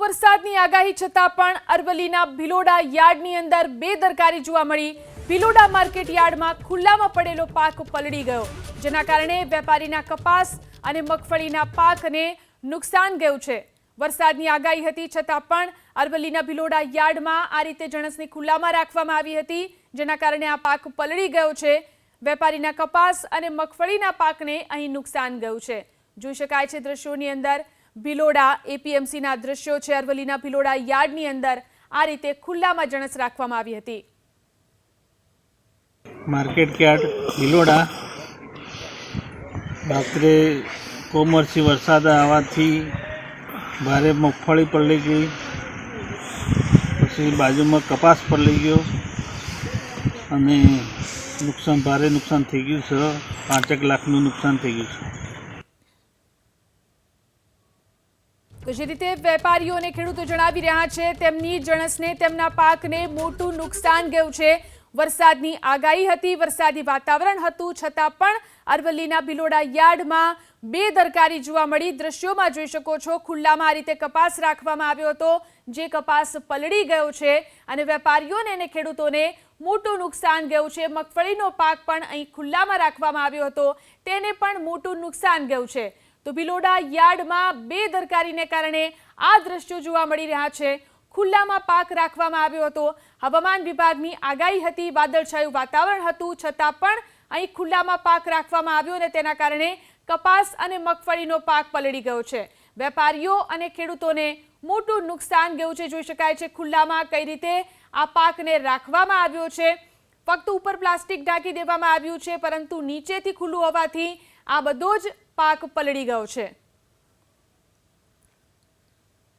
વરસાદની આગાહી છતાં પણ અરવલ્લીના ભિલોડા યાર્ડની અંદર બેદરકારી જોવા મળી. ભિલોડા માર્કેટ યાર્ડમાં ખુલ્લામાં પડેલો પાક પલળી ગયો, જેના કારણે વેપારીના કપાસ અને મગફળીના પાકને નુકસાન ગયું છે. વરસાદની આગાહી હતી છતાં પણ અરવલ્લીના ભિલોડા યાર્ડમાં આ રીતે જણસને ખુલ્લામાં રાખવામાં આવી હતી, જેના કારણે આ પાક પલળી ગયો છે. વેપારીના કપાસ અને મગફળીના પાકને અહીં નુકસાન ગયું છે. જોઈ શકાય છે દ્રશ્યોની અંદર ભિલોડા, એપીએમસીના દ્રશ્યો છે. અરવલ્લીના ભિલોડા યાર્ડની અંદર આ રીતે ખુલ્લામાં જણસ રાખવામાં આવી હતી. Market yard, Bhiloda. રાત્રે કોમર્સી વરસાદ આવવાથી ભારે મગફળી પલળી ગઈ. પછી બાજુમાં કપાસ પલળી ગયો. અને નુકસાન, ભારે નુકસાન થઈ ગયું છે. પાંચેક લાખનું નુકસાન થઈ ગયું છે. તો જે રીતે વેપારીઓ અને ખેડૂતો જણાવી રહ્યા છે, તેમની જણસને તેમના પાકને મોટું નુકસાન ગયું છે. વરસાદની આગાહી હતી, વરસાદી વાતાવરણ હતું, છતાં પણ અરવલ્લીના ભિલોડા યાર્ડમાં બે દરકારી જોવા મળી. દ્રશ્યોમાં જોઈ શકો છો, ખુલ્લામાં આ રીતે કપાસ રાખવામાં આવ્યો હતો, જે કપાસ પલળી ગયો છે અને વેપારીઓને અને ખેડૂતોને મોટું નુકસાન ગયું છે. મગફળીનો પાક પણ અહીં ખુલ્લામાં રાખવામાં આવ્યો હતો. તેને પણ મોટું નુકસાન ગયું છે. તો ભિલોડા યાર્ડમાં બેદરકારીને કારણે આ દ્રશ્યો જોવા મળી રહ્યા છે. ખુલ્લામાં પાક રાખવામાં આવ્યો હતો. હવામાન વિભાગની આગાહી હતી, વાદળછાયું વાતાવરણ હતું, છતાં પણ અહીં ખુલ્લામાં પાક રાખવામાં આવ્યો અને તેના કારણે કપાસ અને મગફળીનો પાક પલળી ગયો છે. વેપારીઓ અને ખેડૂતોને મોટું નુકસાન ગયું છે. જોઈ શકાય છે ખુલ્લામાં કઈ રીતે આ પાકને રાખવામાં આવ્યો છે. ફક્ત ઉપર પ્લાસ્ટિક ઢાંકી દેવામાં આવ્યું છે, પરંતુ નીચેથી ખુલ્લું હોવાથી આ બધો જ પાક પલળી ગયો છે.